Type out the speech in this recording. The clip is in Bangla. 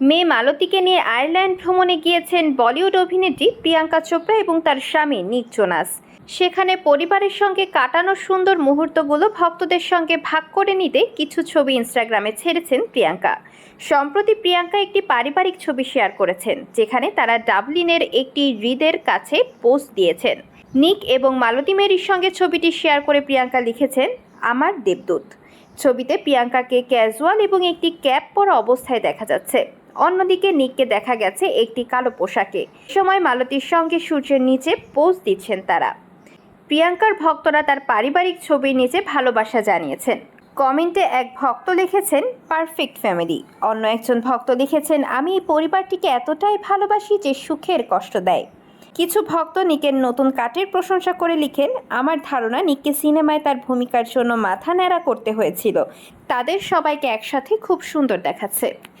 মেয়ে মালতীকে নিয়ে আয়ারল্যান্ড ভ্রমণে গিয়েছেন বলিউড অভিনেত্রী প্রিয়াঙ্কা চোপড়া এবং তার স্বামী নিক জোনাস। সেখানে পরিবারের সঙ্গে কাটানো সুন্দর মুহূর্তগুলো ভক্তদের সঙ্গে ভাগ করে নিতে কিছু ছবি ইনস্টাগ্রামে ছেড়েছেন প্রিয়াঙ্কা। সম্প্রতি প্রিয়াঙ্কা একটি পারিবারিক ছবি শেয়ার করেছেন, যেখানে তারা ডাবলিনের একটি হৃদের কাছে পোস্ট দিয়েছেন। নিক এবং মালতী মেরির সঙ্গে ছবিটি শেয়ার করে প্রিয়াঙ্কা লিখেছেন, আমার দেবদূত। ছবিতে প্রিয়াঙ্কাকে ক্যাজুয়াল এবং একটি ক্যাপ পরা অবস্থায় দেখা যাচ্ছে। অন্যদিকে নিককে দেখা গেছে একটি কালো পোশাকে। সময় মালতীর সঙ্গে সূর্যের নিচে পোজ দিচ্ছেন তারা। প্রিয়াঙ্কার ভক্তরা তার পারিবারিক ছবির নিচে ভালোবাসা জানিয়েছেন। কমেন্টে এক ভক্ত লিখেছেন, পারফেক্ট ফ্যামিলি। অন্য একজন ভক্ত লিখেছেন, আমি এই পরিবারটিকে এতটাই ভালোবাসি যে সুখের কষ্ট দেয়। কিছু ভক্ত নিকের নতুন কাটের প্রশংসা করে লিখেন, আমার ধারণা, নিককে সিনেমায় তার ভূমিকার জন্য মাথা ন্যাড়া করতে হয়েছিল। তাদের সবাইকে একসাথে খুব সুন্দর দেখাচ্ছে।